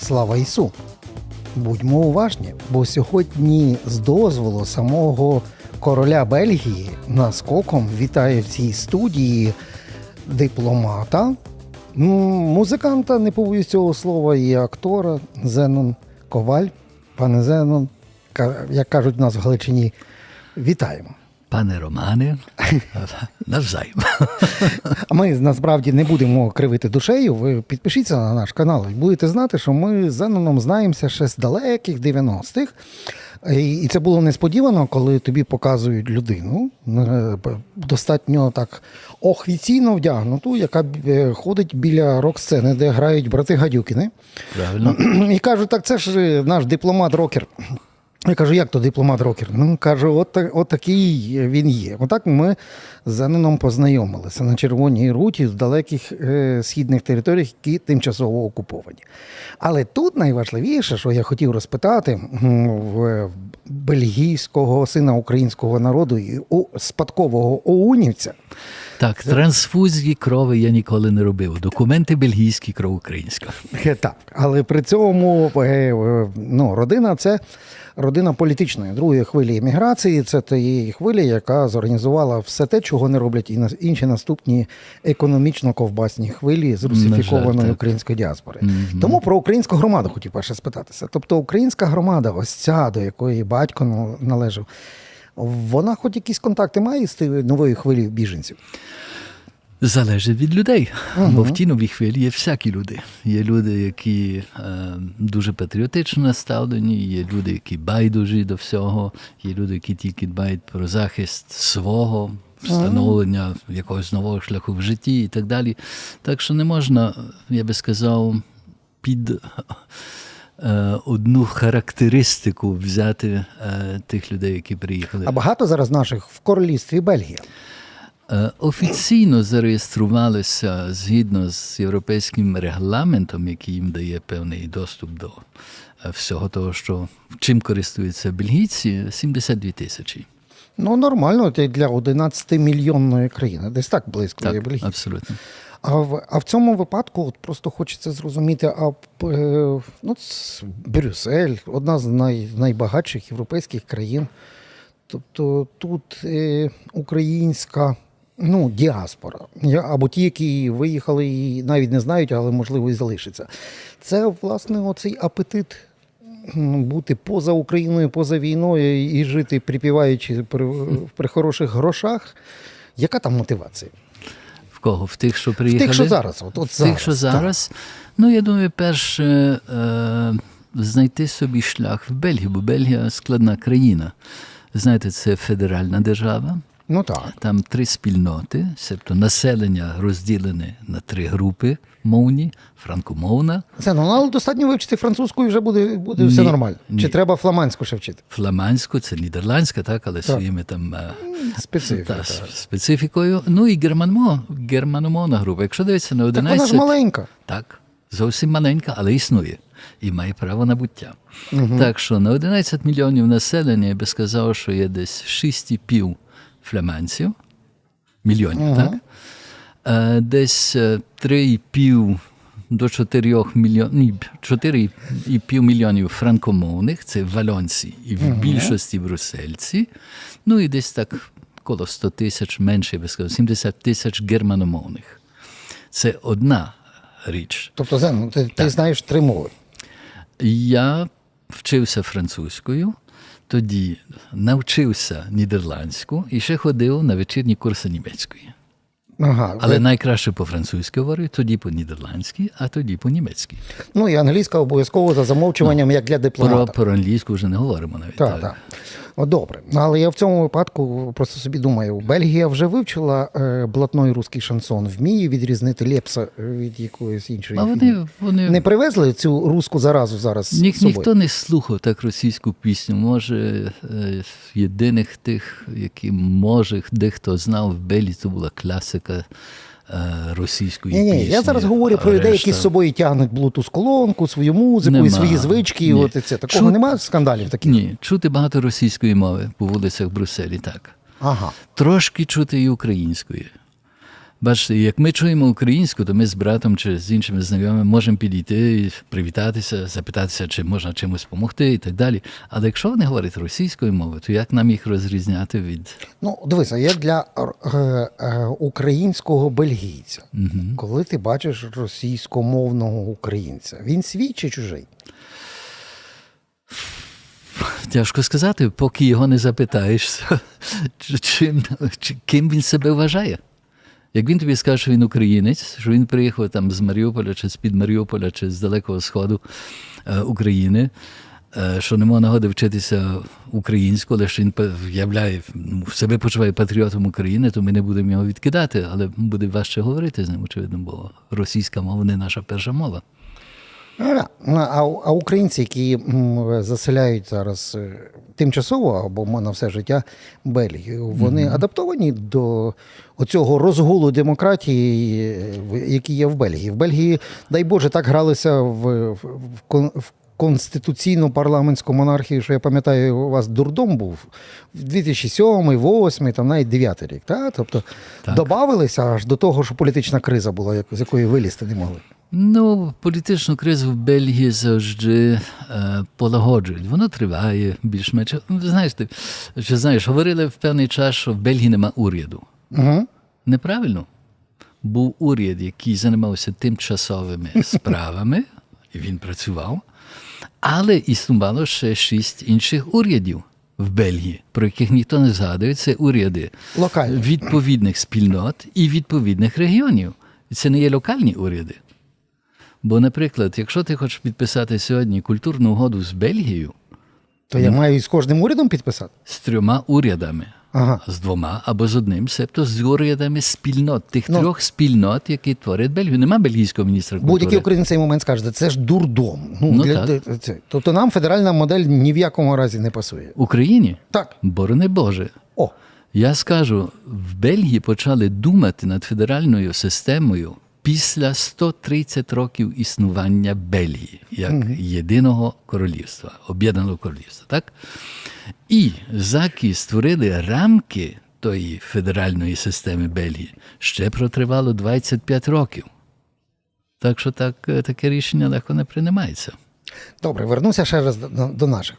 Слава Ісу! Будьмо уважні, бо сьогодні з дозволу самого короля Бельгії наскоком вітає в цій студії дипломата, музиканта, не побоюсь цього слова, і актора Зенон Коваль. Пане Зенон, як кажуть в нас в Галичині, вітаємо. Пане Романе, навзаєм. А ми насправді не будемо кривити душею. Ви підпишіться на наш канал і будете знати, що ми з Зеноном знаємося ще з далеких 90-х. І це було несподівано, коли тобі показують людину е, достатньо так офіційно вдягнуту, яка е, ходить біля рок-сцени, де грають брати Гадюкіни. Правильно? І кажуть, так це ж е, наш дипломат-рокер. Я кажу, як то дипломат-рокер? Ну, кажу, от, от такий він є. Отак ми з Зеноном познайомилися на Червоній руті в далеких е, східних територіях, які тимчасово окуповані. Але тут найважливіше, що я хотів розпитати в бельгійського сина українського народу і у спадкового оунівця. Так, трансфузії крови я ніколи не робив. Документи бельгійські, кров українська. Е, Так, але при цьому е, ну, родина це родина політичної другої хвилі еміграції. Це тієї хвилі, яка зорганізувала все те, чого не роблять і на- інші наступні економічно-ковбасні хвилі з русифікованої української діаспори. Мгм. Тому про українську громаду хотів перше спитатися. Тобто, українська громада, ось ця, до якої батько належав, вона хоч якісь контакти має з тією новою хвилею біженців? Залежить від людей. Бо в тій новій хвилі є всякі люди. Є люди, які е, дуже патріотично наставлені, є люди, які байдужі до всього, є люди, які тільки дбають про захист свого. Встановлення якогось нового шляху в житті і так далі. Так що не можна, я би сказав, під е, одну характеристику взяти е, тих людей, які приїхали. А багато зараз наших в королівстві Бельгія. Е, Офіційно зареєструвалися згідно з європейським регламентом, який їм дає певний доступ до е, всього того, що чим користуються бельгійці, 72 тисячі. Ну, нормально, це для 11-мільйонної країни, десь так близько є Так, Бельгія. абсолютно. А в, а в цьому випадку от просто хочеться зрозуміти, а е, ну, Брюссель одна з най, найбагатших європейських країн. Тобто тут е, українська ну, діаспора, або ті, які виїхали і навіть не знають, але можливо і залишаться. Це, власне, оцей апетит бути поза Україною, поза війною і жити припіваючи при, при хороших грошах. Яка там мотивація? В кого? В тих, що В приїхали? тих, що зараз. От, от В тих, що так. Ну, я думаю, перше е, знайти собі шлях в Бельгію, бо Бельгія складна країна. Знаєте, це федеральна держава. Ну так. Там три спільноти, тобто населення розділене на три групи мовні, франкомовна, Це ну, але достатньо вивчити французьку і вже буде, буде все Ні, нормально. Чи треба фламандську ще вчити? фламандську, це нідерландська, так, але своїми там е, Специфіка. та, так. специфікою. Ну і германмо, германомовна група. Якщо дивитися на Так вона ж маленька. Так, зовсім маленька, але існує і має право на буття. Так що на 11 мільйонів населення я би сказав, що є десь 6,5 фламандців, мільйонів, так? Е, Десь е, 3,5 до 4 мільйонів, 4,5 мільйонів франкомовних, це валонці, і в більшості брусельці. Ну і десь так коло 100 тисяч, менше, я би сказав, 70 тисяч германомовних. Це одна річ. Тобто, Зен, ти, ти знаєш три мови. Я вчився французькою, тоді навчився нідерландську і ще ходив на вечірні курси німецької. Ага, Але ви- найкраще по-французьки говорив, тоді по-нідерландськи, а тоді по-німецьки. Ну і англійська обов'язково за замовчуванням, як для Про, дипломата. про англійську вже не говоримо навіть. Так, так. О, добре. Але я в цьому випадку просто собі думаю, Бельгія вже вивчила е, блатной русський шансон, вміє відрізнити лепса від якоїсь іншої. А вони, вони... Не привезли цю руську заразу зараз Ні, з собою? ніхто не слухав так російську пісню. Може, е, єдиних тих, які може дехто знав в Белі, це була класика е, російської Ні, ні, пісні. я зараз говорю про людей, які з собою тягнуть Bluetooth колонку, свою музику і свої звички. І от і це. Такого Чу- немає скандалів таких? Ні, чути багато російської мови по вулицях Брюсселі, так. Ага. Трошки чути і української. Бачите, як ми чуємо українську, то ми з братом чи з іншими знайомими можемо підійти, привітатися, запитатися, чи можна чимось допомогти і так далі. Але якщо вони говорять російською мовою, то як нам їх розрізняти від Ну, дивися, як для е, е, українського бельгійця, коли ти бачиш російськомовного українця, він свій чи чужий? Тяжко сказати, поки його не запитаєш, чи- чим, чи, ким він себе вважає. Як він тобі скаже, що він українець, що він приїхав там з Маріуполя, чи з-під Маріуполя, чи з Далекого Сходу е, України, е, що нема нагоди вчитися українську, що він являє, ну, себе почуває патріотом України, то ми не будемо його відкидати, але буде важче говорити з ним, очевидно, бо російська мова не наша перша мова. А, українці, які заселяють зараз е, тимчасово або на все життя Бельгію, вони адаптовані до оцього розгулу демократії, е, який є в Бельгії. В Бельгії, дай Боже, так гралися в, в, в конституційну парламентську монархію, що я пам'ятаю, у вас дурдом був в 2007, 2008, там навіть 9 рік. Та? Тобто Так. добавилися аж до того, що політична криза була, з якої вилізти не могли. Ну, політичну кризу в Бельгії завжди е, полагоджують. Воно триває більш-менш. Ну, Знаєш, ти що знаєш, говорили в певний час, що в Бельгії нема уряду. Угу. Неправильно. Був уряд, який займався тимчасовими справами, і він працював, але існувало ще шість інших урядів в Бельгії, про яких ніхто не згадує. Це уряди Локальні. відповідних спільнот і відповідних регіонів. Це не є локальні уряди. Бо, наприклад, якщо ти хочеш підписати сьогодні культурну угоду з Бельгією То я маю з кожним урядом підписати? з трьома урядами, Ага. з двома або з одним, себто з урядами спільнот, тих Ну. трьох спільнот, які творять Бельгію. Нема бельгійського міністра культури. Будь-який українець цей момент скаже, це ж дурдом. Ну, Ну, для, так. для- це. Тобто нам федеральна модель ні в якому разі не пасує. Україні? Так. Борони Боже. О, Я скажу, в Бельгії почали думати над федеральною системою після 130 років існування Бельгії як єдиного королівства, об'єднаного королівства. Так? І заки створили рамки тої федеральної системи Бельгії, ще протривало 25 років. Так що так, е, таке рішення легко не приймається. добре, вернуся ще раз до, до наших.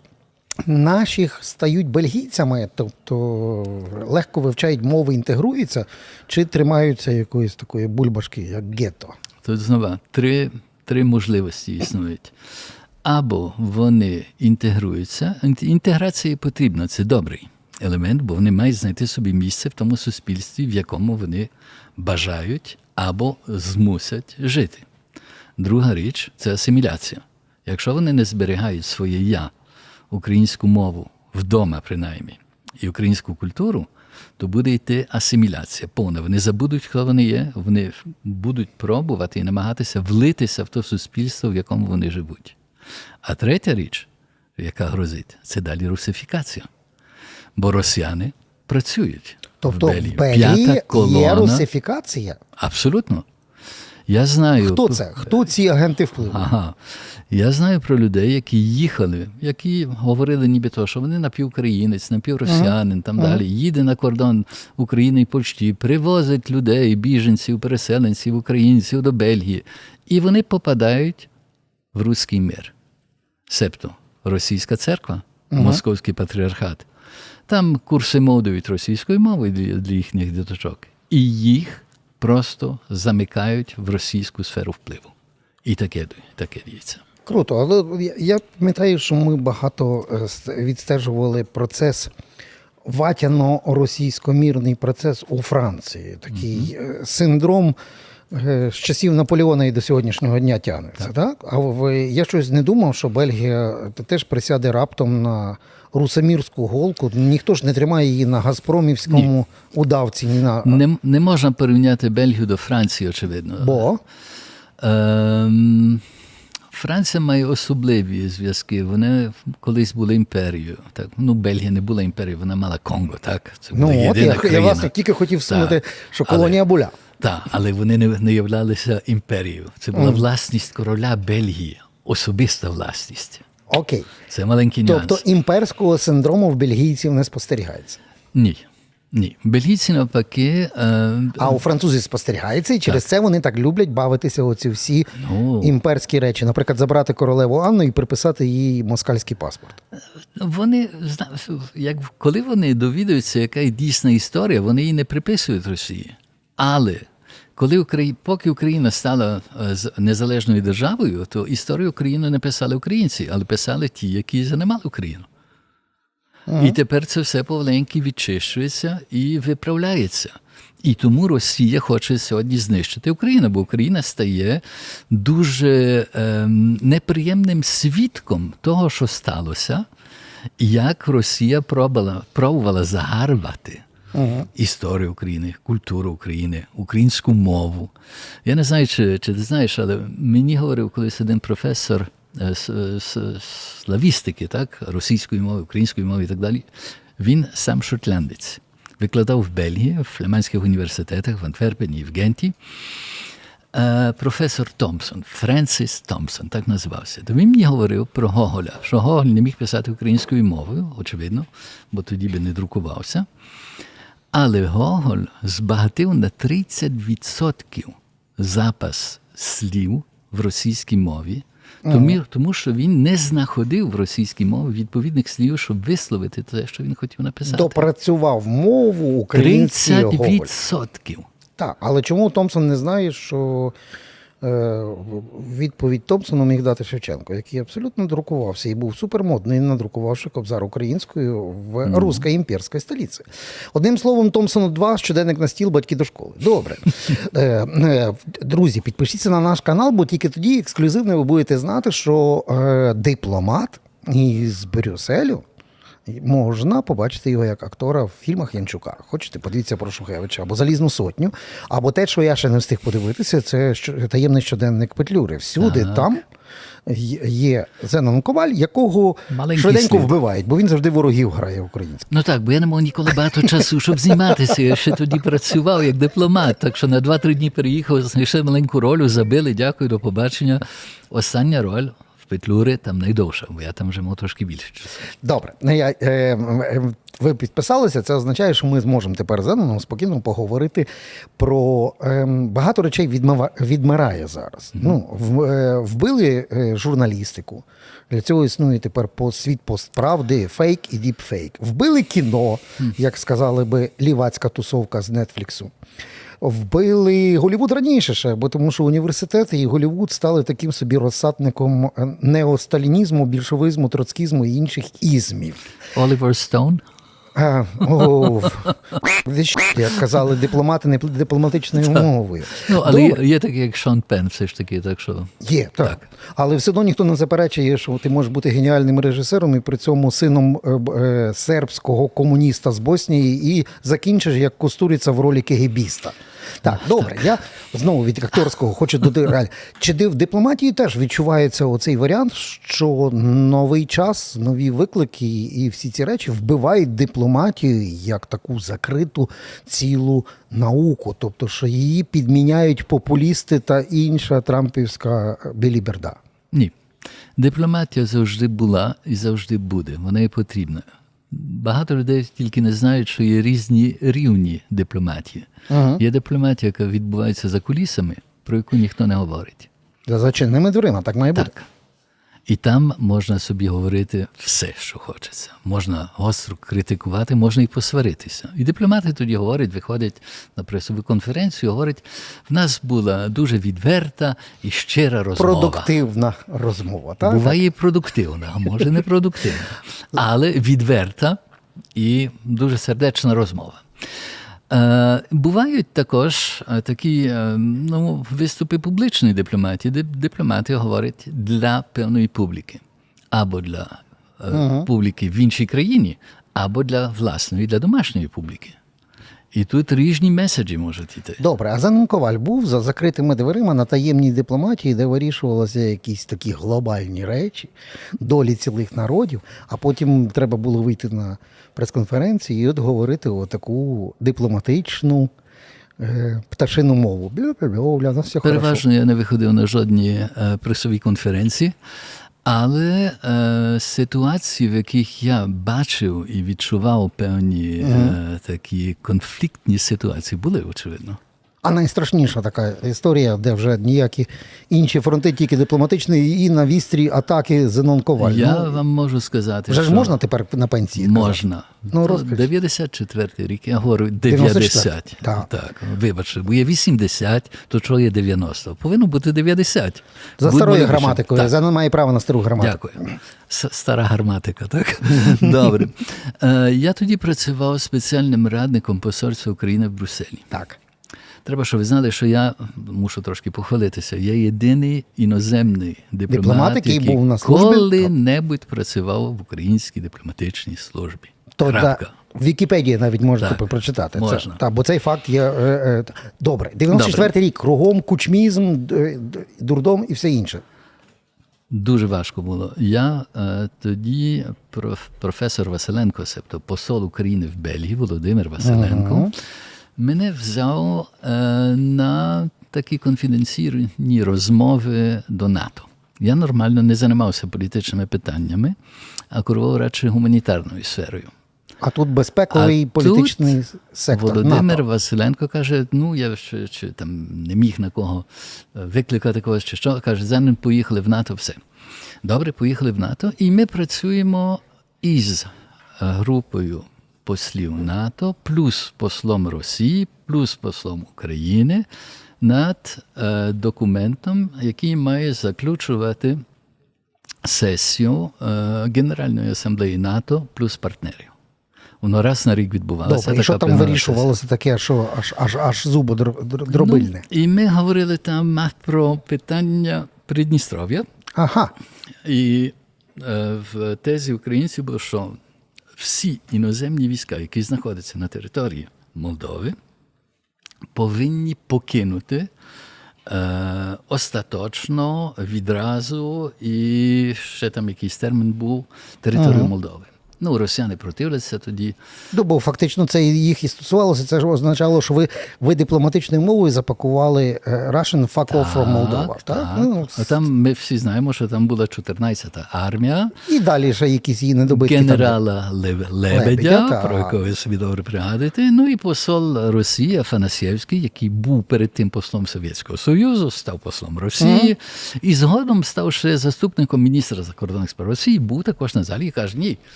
Наших стають бельгійцями, тобто легко вивчають мови, інтегруються, чи тримаються якоїсь такої бульбашки, як гетто. Тут знову три, три можливості існують. Або вони інтегруються. Інтеграція потрібна, це добрий елемент, бо вони мають знайти собі місце в тому суспільстві, в якому вони бажають або змусять жити. Друга річ це асиміляція. Якщо вони не зберігають своє я, українську мову вдома, принаймні, і українську культуру, то буде йти асиміляція повна. Вони забудуть, хто вони є, вони будуть пробувати і намагатися влитися в те суспільство, в якому вони живуть. А третя річ, яка грозить, це далі русифікація. Бо росіяни працюють. Тобто в в Белгії. Бельгії П'ята є русифікація. Абсолютно. Я знаю. Хто це? Хто ці агенти впливу? Ага. Я знаю про людей, які їхали, які говорили ніби то, що вони напівукраїнець, напівросіянин, там далі, їде на кордон України і Польщі, привозить людей, біженців, переселенців, українців до Бельгії. І вони попадають в руський мир. Себто російська церква, московський патріархат. Там курси мов дають російською мовою для їхніх діточок. І їх просто замикають в російську сферу впливу. І таке, таке діється. Круто, але я- пам'ятаю, що ми багато е, відстежували процес ватяно-російськомірний процес у Франції. Такий е, синдром з часів Наполеона і до сьогоднішнього дня тягнеться. Так. А в, я щось не думав, що Бельгія теж присяде раптом на русамірську голку. Ніхто ж не тримає її на Газпромівському удавці. Ні на... Не, не можна порівняти Бельгію до Франції, очевидно. Бо Ем, Франція має особливі зв'язки. Вони колись були імперією. Так, ну Бельгія не була імперією, вона мала Конго. Так, це була ну, от єдина я, я країна. власне тільки хотів Так. що Але- колонія була. Так, але вони не, не являлися імперією. Це була власність короля Бельгії, особиста власність. Окей. Це маленький нюанс. Тобто імперського синдрому в бельгійців не спостерігається. Ні. Ні. Бельгійці навпаки. Е, А у французів спостерігається, і через це вони так люблять бавитися оці всі Ну. імперські речі. Наприклад, забрати королеву Анну і приписати їй москальський паспорт. Вони зна- як коли вони довідуються, яка є дійсна історія, вони її не приписують Росії. Але коли Украї... поки Україна стала е, незалежною державою, то історію України не писали українці, але писали ті, які занимали Україну. І тепер це все поволеньки відчищується і виправляється. І тому Росія хоче сьогодні знищити Україну, бо Україна стає дуже ем, неприємним свідком того, що сталося, як Росія пробувала, пробувала загарбати історію України, культуру України, українську мову. Я не знаю, чи, чи ти знаєш, але мені говорив колись один професор е, славістики, так, російської мови, української мови і так далі. Він сам шотландець. Викладав в Бельгії, в фламандських університетах, в Антверпені і в Генті. Е, професор Томпсон, Френсіс Томпсон, так називався. То він мені говорив про Гоголя, що Гоголь не міг писати українською мовою, очевидно, бо тоді би не друкувався. Але Гоголь збагатив на 30% запас слів в російській мові, тому, тому що він не знаходив в російській мові відповідних слів, щоб висловити те, що він хотів написати. Допрацював мову українською. Гоголь. 30%. Так, але чому Томсон не знає, що відповідь Томпсону міг дати Шевченко, який абсолютно друкувався і був супермодний, надрукувавши кобзар українською в руській імперській столиці. Одним словом, Томпсону 2, щоденник на стіл, батьки до школи. Добре. Е, е, друзі, підпишіться на наш канал, бо тільки тоді ексклюзивно ви будете знати, що е, дипломат із Брюсселю. Можна побачити його як актора в фільмах Янчука. Хочете, подивіться про Шухевича або Залізну сотню, або те, що я ще не встиг подивитися, це таємний щоденник Петлюри. Всюди там є- Зенон Коваль, якого Маленький швиденько слід. вбивають, бо він завжди ворогів грає українською. Ну так, бо я не мав ніколи багато часу, щоб зніматися. Я ще тоді працював як дипломат. Так що на 2-3 дні переїхав, знайшли маленьку роль, забили, дякую, до побачення. Остання роль Петлюри там найдовша, бо я там вже мав трошки більше часу. Добре, Ну, я, е, е, ви підписалися. Це означає, що ми зможемо тепер з Зеноном спокійно поговорити про е, багато речей відмива, відмирає зараз. Ну, в, е, вбили е, журналістику. Для цього існує тепер по- світ постправди, фейк і діпфейк. Вбили кіно, як сказали би лівацька тусовка з Нетфліксу. Вбили Голівуд раніше ще, бо тому що університети і Голівуд стали таким собі розсадником е, неосталінізму, більшовизму, троцкізму і інших ізмів. Олівер Стоун. А, о, як казали дипломати не дипломатичною мовою. Ну, але є, Добре, є такий, як Шон Пен, все ж таки, так що. є, так. Але все одно ніхто не заперечує, що ти можеш бути геніальним режисером і при цьому сином е, е, сербського комуніста з Боснії і закінчиш як Кустуріця в ролі кегебіста. Так, добре, я знову від акторського хочу додати. реаль- Чи в дипломатії теж відчувається оцей варіант, що новий час, нові виклики і всі ці речі вбивають дипломатію як таку закриту цілу науку, тобто, що її підміняють популісти та інша трампівська біліберда. Ні. Дипломатія завжди була і завжди буде. Вона є потрібна. Багато людей тільки не знають, що є різні рівні дипломатії. Є дипломатія, яка відбувається за кулісами, про яку ніхто не говорить. За зачинними дверима, так має бути. Так. І там можна собі говорити все, що хочеться. Можна гостро критикувати, можна і посваритися. І дипломати тоді говорять, виходять на пресову конференцію, говорять, в нас була дуже відверта і щира розмова. Продуктивна розмова. Так? Буває і продуктивна, а може не продуктивна, але відверта і дуже сердечна розмова. Е, бувають також е, такі е, ну, виступи публічної дипломатії, де дипломати говорять для певної публіки, або для ага. публіки в іншій країні, або для власної, для домашньої публіки. І тут різні меседжі можуть йти. Добре, а Зенон Коваль був за закритими дверима на таємній дипломатії, де вирішувалися якісь такі глобальні речі, долі цілих народів, а потім треба було вийти на прес-конференцію і от говорити таку дипломатичну е, пташину мову. Бля-бля-бля, у нас все хорошо. Переважно я не виходив на жодні е, пресові конференції, Але е, ситуації, в яких я бачив і відчував певні е, такі конфліктні ситуації, були очевидно. А найстрашніша така історія, де вже ніякі інші фронти, тільки дипломатичні, і на вістрі атаки Зенон Коваль. Я Ну, вам можу сказати, вже що ж можна тепер на пенсії? можна. Ну, розкажіть. 94 рік, я говорю 90. Так. так, вибачте, бо є 80, то чого є 90? Повинно бути 90. За Будьмо старою граматикою. Так. Зенон має право на стару граматику. Дякую. Стара гарматика, так? Добре. Е, Я тоді працював спеціальним радником посольства України в Брюсселі. Так. Треба, щоб ви знали, що я мушу трошки похвалитися. Я єдиний іноземний дипломат, Дипломат, який був на службі? коли-небудь працював в українській дипломатичній службі. То да, в Вікіпедії навіть можете Так, прочитати. можна. Це, та, бо цей факт є. Е, е, добре. 94-й рік, кругом, кучмізм, дурдом і все інше. Дуже важко було. Я е, тоді проф, професор Василенко, себто посол України в Бельгії, Володимир Василенко, мене взяв е, на такі конфіденційні розмови до НАТО. Я нормально не займався політичними питаннями, а керував радше гуманітарною сферою. А тут безпековий А політичний тут сектор. Володимир НАТО. Василенко каже: ну я ще, ще там не міг на кого е, викликати когось чи що. Каже, зараз поїхали в НАТО, все. Добре, поїхали в НАТО, і ми працюємо із е, групою послів НАТО, плюс послом Росії, плюс послом України над е, документом, який має заключувати сесію е, Генеральної асамблеї НАТО плюс партнерів. Воно раз на рік відбувалося. Добре, і що там вирішувалося таке, що аж аж аж зубо др- др- дробильне. Ну, і ми говорили там про питання Придністров'я. Ага. І е, в тезі українців було, що всі іноземні війська, які знаходяться на території Молдови, повинні покинути е, остаточно відразу, і ще там якийсь термін був територію Молдови. Ну, росіяни противляться тоді. Ну, бо фактично це їх і стосувалося. Це ж означало, що ви, ви дипломатичною мовою запакували е, Russian fuck off from Moldova. Так? Ну, А там ми всі знаємо, що там була 14-та армія. і далі ще якісь її недобитки. генерала Лебедя, Лебедя, так. про якого ви собі добре пригадуєте. Ну і посол Росії Афанасьєвський, який був перед тим послом Совєтського Союзу, став послом Росії, і згодом став ще заступником міністра закордонних справ Росії, був також на залі і каже: ні.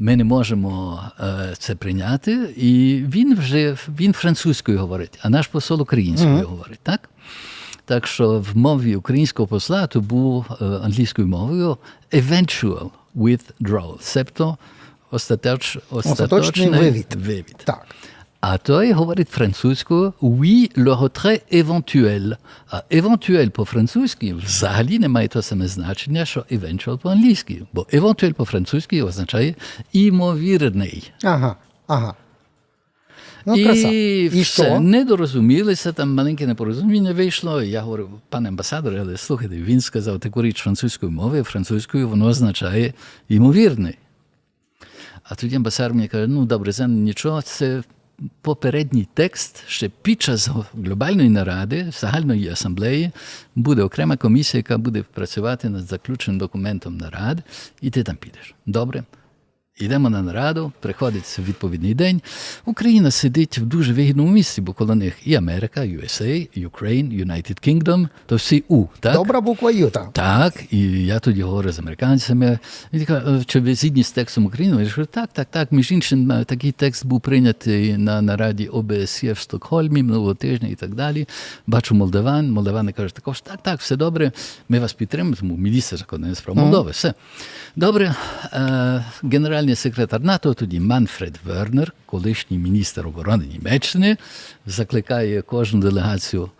Ми не можемо е, це прийняти, і він вже він французькою говорить, а наш посол українською говорить, так? Так що в мові українського посла то був е, англійською мовою eventual withdrawal, себто остаточ, остаточний вивід. вивід. Так. А той говорить французькою oui, le retrait éventuel. А eventuel по-французьки взагалі не має те саме значення, що eventual по-англійськи. Бо eventuel по-французьки означає імовірний. Ага, ага. Ну, і краса. І все, що? не дорозумілися, там маленьке непорозуміння вийшло. Я говорю, пане амбасадоре, але слухайте, він сказав таку річ французькою мовою, французькою воно означає ймовірний. А тоді амбасадор мені каже: ну добре, це нічого, це попередній текст ще під час глобальної наради, загальної асамблеї, буде окрема комісія, яка буде працювати над заключеним документом нарад, і ти там підеш. Добре. Йдемо на нараду, приходить відповідний день. Україна сидить в дуже вигідному місці, бо коло них і Америка, USA, Ukraine, United Kingdom, то всі У. Так? Добра буква Ю там. Так, і я тоді говорю з американцями. Він каже, чи ви згідні з текстом України? Я кажу, так, так, так. Між іншим, е, такий текст був прийнятий на нараді ОБСЄ в Стокгольмі минулого тижня і так далі. Бачу молдаван. Молдавани кажуть, також так, так, все добре. Ми вас підтримуємо, тому міністр закордонних справ Молдови. Все. Добре. Е, генеральний секретар НАТО, тоді Манфред Вернер, колишній міністр оборони Німеччини, закликає кожну делегацію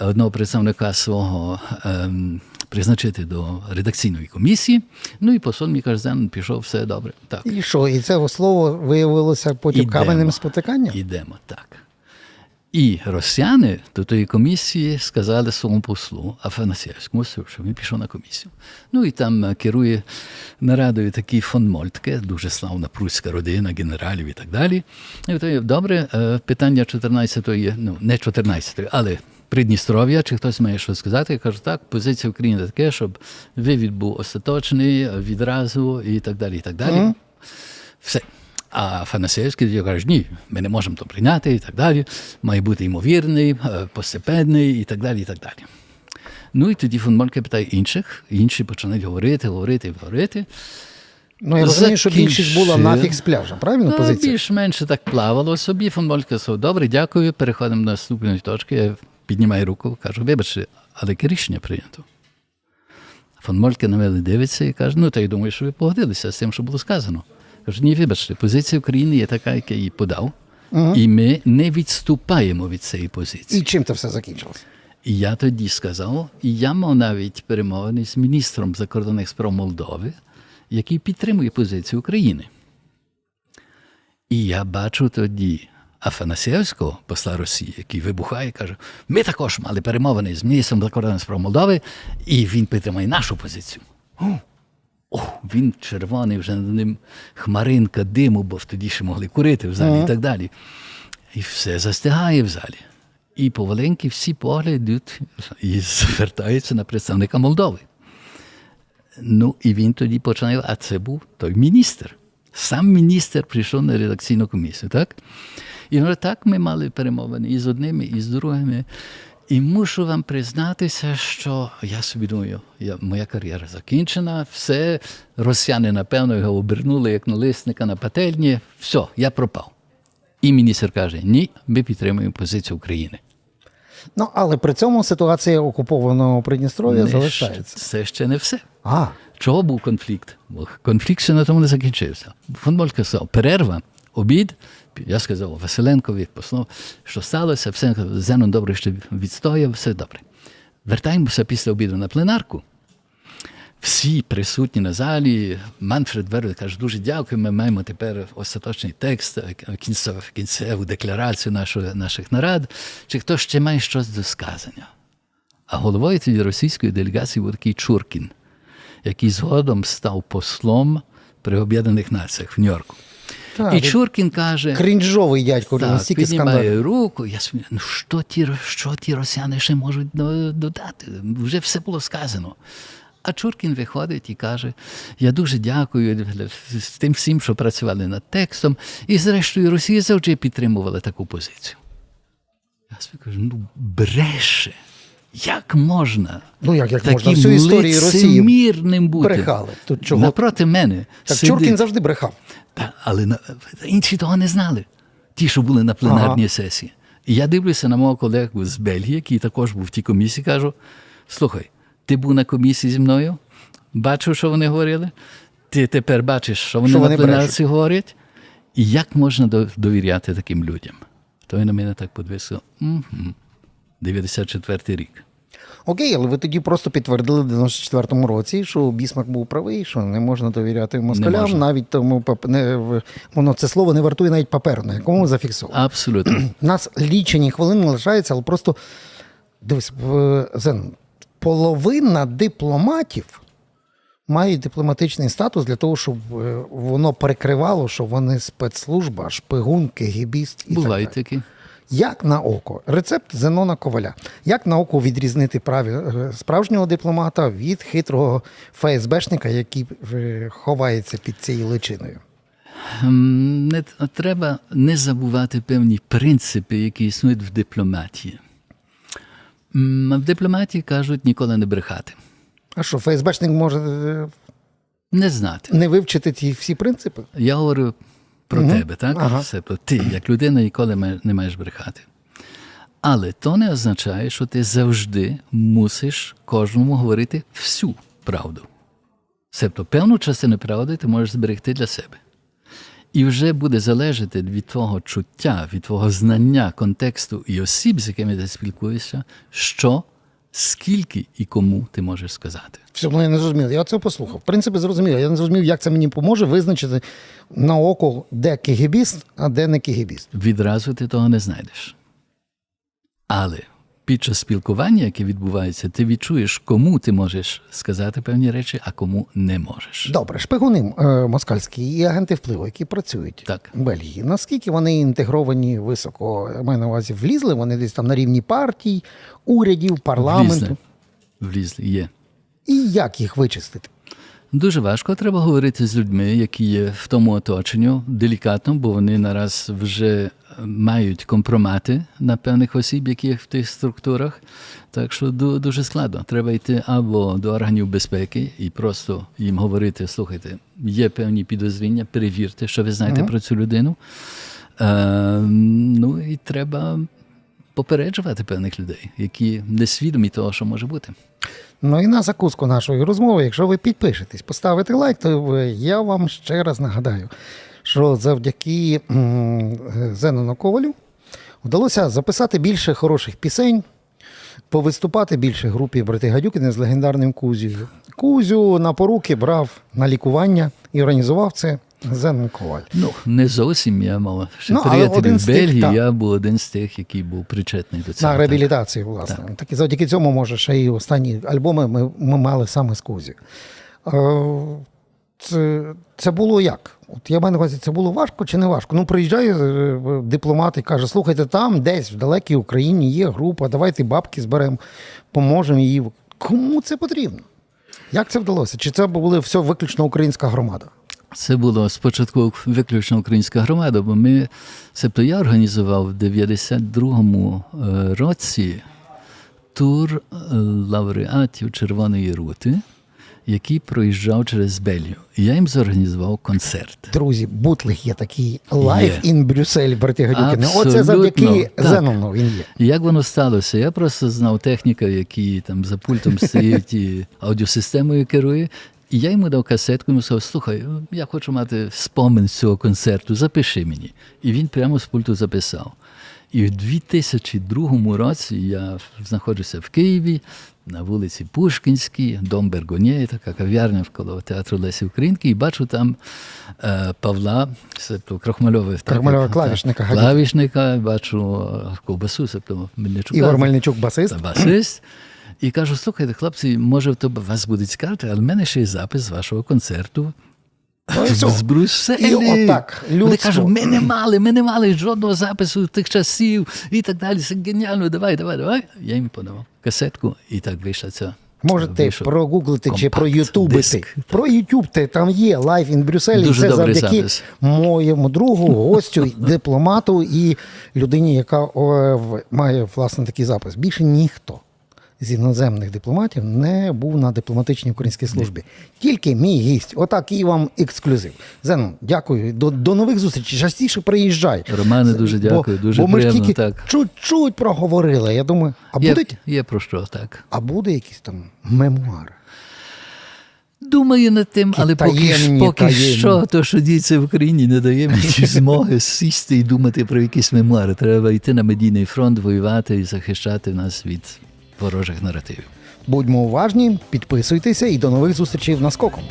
одного представника свого ем, призначити до редакційної комісії. Ну і посол каже, пішов, все добре. Так. І що? І це слово виявилося потім каменним спотиканням? Ідемо, так. І росіяни до тої комісії сказали своєму послу Афанасьєвському, що він пішов на комісію. Ну і там е, керує нарадою такий фон Мольтке, дуже славна прусська родина, генералів і так далі. І то добре, е, питання 14-ї, ну не 14-ї, але Придністров'я, чи хтось має щось сказати, я кажу, так, позиція України таке, щоб вивід був остаточний, відразу і так далі. і так далі. Все. А Фанасєвський тоді каже, ні, ми не можемо то прийняти і так далі. Має бути ймовірний, е, постепенний і так далі. і так далі. Ну і тоді фон Мольке питає інших, інші починають говорити, говорити, говорити. Ну, я розумію, що більшість була нафіг з пляжа, правильно Та, позиція? більш-менше так плавало собі. Фон Мольке сказав, добре, дякую, переходимо до наступної точки. Я піднімаю руку, кажу, вибачте, але яке рішення прийнято? Фон Мольке на мене дивиться і каже, ну, та я думаю, що ви погодилися з тим, що було сказано. Кажу, ні, вибачте, позиція України є така, яка її подав, і ми не відступаємо від цієї позиції. І чим це все закінчилося? І я тоді сказав, і я мав навіть перемовини з міністром закордонних справ Молдови, який підтримує позицію України. І я бачу тоді Афанасєвського, посла Росії, який вибухає каже: ми також мали перемовини з міністром закордонних справ Молдови, і він підтримує нашу позицію. О, він червоний, вже над ним хмаринка диму, бо тоді ще могли курити в залі і так далі. І все застигає в залі. І поваленьки всі погляди йдуть і звертаються на представника Молдови. Ну, і він тоді починає, а це був той міністр. Сам міністр прийшов на редакційну комісію, так? І говорить, так, ми мали перемовини і з одними, і з другими. І мушу вам признатися, що я собі думаю, я, моя кар'єра закінчена, все, росіяни, напевно, його обернули як налисника на пательні, все, я пропав. І міністр каже: ні, ми підтримуємо позицію України. Ну, але при цьому ситуація окупованого Придністров'я Не залишається. Це ще не все. А, Чого був конфлікт? Конфлікт ще на тому не закінчився. Футбол сказав, перерва, обід. Я сказав Василенкові, послав, що сталося, все Зенон добре ще відстояв, все добре. Вертаємося після обіду на пленарку. Всі присутні на залі. Манфред Верве каже, дуже дякую. Ми маємо тепер остаточний текст, кінцеву, кінцеву декларацію нашої, наших нарад. Чи хто ще має щось до сказання? А головою тоді російської делегації був такий Чуркін, який згодом став послом при Об'єднаних Націях в Нью-Йорку. Так, І Чуркін каже, крінжовий дядько, так, настільки піднімає руку. Я собі, ну що ті, що ті росіяни ще можуть додати? Вже все було сказано. А Чуркін виходить і каже: Я дуже дякую з тим всім, що працювали над текстом. І зрештою Росія завжди підтримувала таку позицію. Я собі кажу, ну бреше. Як можна Ну, як- як можна? Всю історію Росії бути? брехали. Тут чого? Напроти мене. Так сидить- Чуркін завжди брехав. Та, але на, інші того не знали. Ті, що були на пленарній Ага. сесії. І я дивлюся на мого колегу з Бельгії, який також був в тій комісії, кажу: слухай, ти був на комісії зі мною, бачив, що вони говорили. Ти тепер бачиш, що вони Що на пленарці говорять. І як можна довіряти таким людям? То він на мене так подивився. Угу. 94-й рік. Окей, але ви тоді просто підтвердили в 94-му році, що Бісмак був правий, що не можна довіряти москалям, можна. навіть тому не, воно це слово не вартує навіть паперу, на якому зафіксовано. Абсолютно. У нас лічені хвилини лишаються, але просто дивись, Зен, половина дипломатів мають дипломатичний статус для того, щоб е, воно перекривало, що вони спецслужба, шпигун, кегібіст і Бувають так далі. такі. Як на око? Рецепт Зенона Коваля. Як на око відрізнити праві, е, справжнього дипломата від хитрого ФСБшника, який е, ховається під цією личиною? Ем, Не треба не забувати певні принципи, які існують в дипломатії. В дипломатії кажуть ніколи не брехати, А що, ФСБшник може е, не знати. не вивчити ті всі принципи? Я говорю про тебе, так? Ага. Себто ти, як людина, ніколи не маєш брехати. Але то не означає, що ти завжди мусиш кожному говорити всю правду. Себто певну частину правди ти можеш зберегти для себе. І вже буде залежати від твого чуття, від твого знання контексту і осіб, з якими ти спілкуєшся, що, скільки і кому ти можеш сказати. Все, ну я не зрозумів. Я це послухав. В принципі, зрозумів. Я не зрозумів, як це мені поможе визначити на око, де кігібіст, а де не кігібіст. Відразу ти того не знайдеш. Але під час спілкування, яке відбувається, ти відчуєш, кому ти можеш сказати певні речі, а кому не можеш. Добре, шпигуни е, москальські і агенти впливу, які працюють Так. в Бельгії. Наскільки вони інтегровані високо? Я маю на увазі, влізли вони десь там на рівні партій, урядів, парламенту. Влізли. Влізли, є. І як їх вичистити? Дуже важко. Треба говорити з людьми, які є в тому оточенню, делікатно, бо вони нараз вже мають компромати на певних осіб, які є в тих структурах. Так що дуже складно. Треба йти або до органів безпеки і просто їм говорити: слухайте, є певні підозріння, перевірте, що ви знаєте про цю людину. Е, ну і треба попереджувати певних людей, які не свідомі того, що може бути. Ну і на закуску нашої розмови, якщо ви підпишетесь, поставите лайк, то я вам ще раз нагадаю, що завдяки Зенону Ковалю вдалося записати більше хороших пісень, повиступати більше групі брати Гадюкіни з легендарним Кузію. Кузю на поруки брав на лікування і організував це Зенон Коваль. Ну, не зовсім я мав ще Ну, приятелів в тих, Бельгії, я був один з тих, який був причетний до цього. На так. реабілітації, власне. Так. і завдяки цьому, може, ще й останні альбоми ми, ми мали саме з Кузі. Е, Це, це було як? От я маю на увазі, це було важко чи не важко? Ну, приїжджає е, дипломат і каже: слухайте, там десь в далекій Україні є група, давайте бабки зберемо, поможемо її. Кому це потрібно? Як це вдалося? Чи це була все виключно українська громада? Це було спочатку виключно українська громада, бо ми, себто я організував в 92-му е, році тур е, лауреатів Червоної рути, який проїжджав через Бельгію. І я їм зорганізував концерт. Друзі, бутлих є такий Live Є. in Брюссель, брати Гадюкіни. Оце завдяки. Зенону він є. Як воно сталося? Я просто знав техніка, який там за пультом стоїть і аудіосистемою керує. І я йому дав касетку, йому сказав, слухай, я хочу мати спомин з цього концерту, запиши мені. І він прямо з пульту записав. І в 2002 році я знаходжуся в Києві на вулиці Пушкінській, дом Бергонєє, така кав'ярня навколо театру Лесі Українки, і бачу там е, Павла, себто Крахмальова, клавішника, Гадюк. клавішника, бачу е, ковбасу, себто Мельничука. Ігор Мельничук, басист. Та басист. І кажу, слухайте, хлопці, може, то вас буде цікавити, але в мене ще є запис з вашого концерту. Ну. З Брюсселі. І отак, Вони кажуть, ми не мали, ми не мали жодного запису тих часів і так далі. Це геніально, давай, давай, давай. Я їм подавав касетку, і так вийшла ця. Можете прогуглити чи проютубити. диск. Про Ютуб там є Live in Брюсселі. Дуже це завдяки запис. моєму другу, гостю, дипломату і людині, яка о, має власне такий запис. Більше ніхто з іноземних дипломатів не був на дипломатичній українській службі. Тільки мій гість. Отак і вам ексклюзив. Зенон, дякую. До, до нових зустрічей. Частіше приїжджай. Романе, дуже Бо- дякую, дуже бо ми ж тільки так. чуть-чуть проговорили. Я думаю, а Є, будуть? є про що, так. А буде якісь там мемуари? Думаю над тим, але поки, поки таємні. що, то, що діється в Україні, не дає мені змоги сісти і думати про якісь мемуари. Треба йти на медійний фронт, воювати і захищати нас від ворожих наративів. Будьмо уважні, підписуйтеся і до нових зустрічей в наскоком.